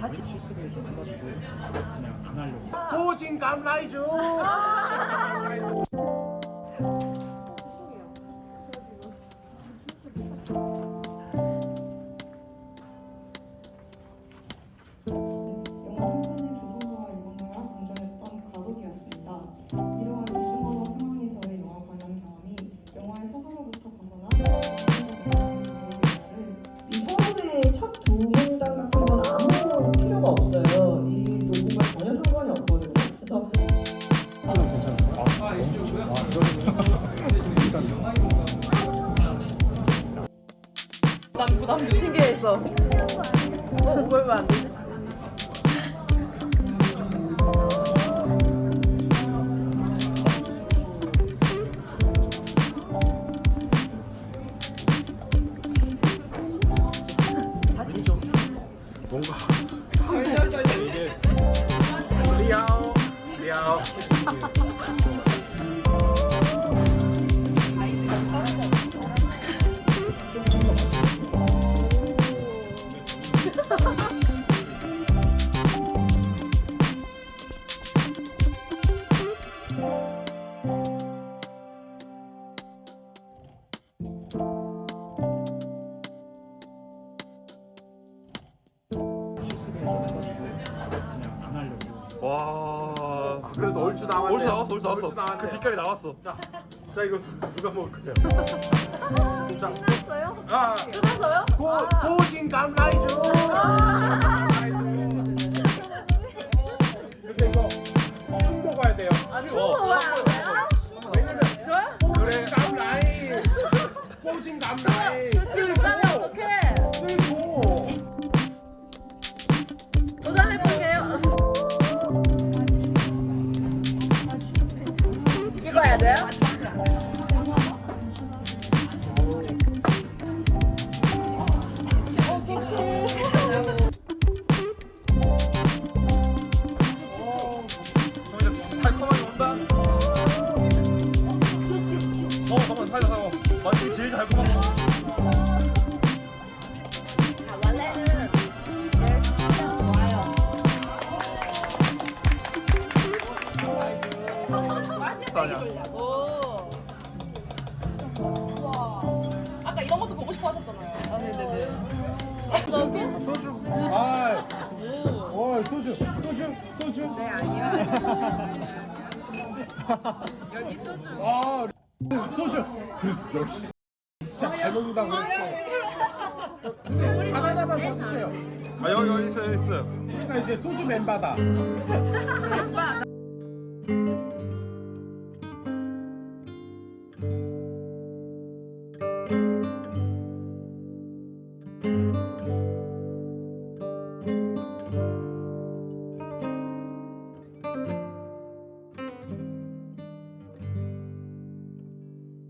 같이 실수를 좀 해가지고 그냥 안 하려고. 보진감 라이즈 부담 부담 신기해서. 어 오버면 안 되지? 와 그래도 얼추 나왔네 올수 나왔어, 올수 나왔어. 나왔네. 그 빛깔이 나왔어. 자, 자 이거 누가 먹을 거예요? 자, 끝났어요? 아, 끝났어요? 보 보진감 라이즈. 근데 이거 춤 먹어야 돼요. 춤. 어, 뭐야? 왜냐면 좋아? 보진감 라인. 보진감 라인. 그치 못 찍어야 돼요? 어, 잠깐만 살려 살려. 완전 제일 달콤한 거. 아니야. 오. 아까 이런 것도 보고 싶어 하셨잖아요. 아, 네네네. 소주. 아, 어 소주, 소주, 소주. 네 아니야. 여기 소주. 아, 소주. 그 역시 진짜 잘 먹는다고 했어. 근데 하나하나만 더 주세요. 아 여기 여기 있어요 여기 있어요. 우리가 이제 소주 멤버다.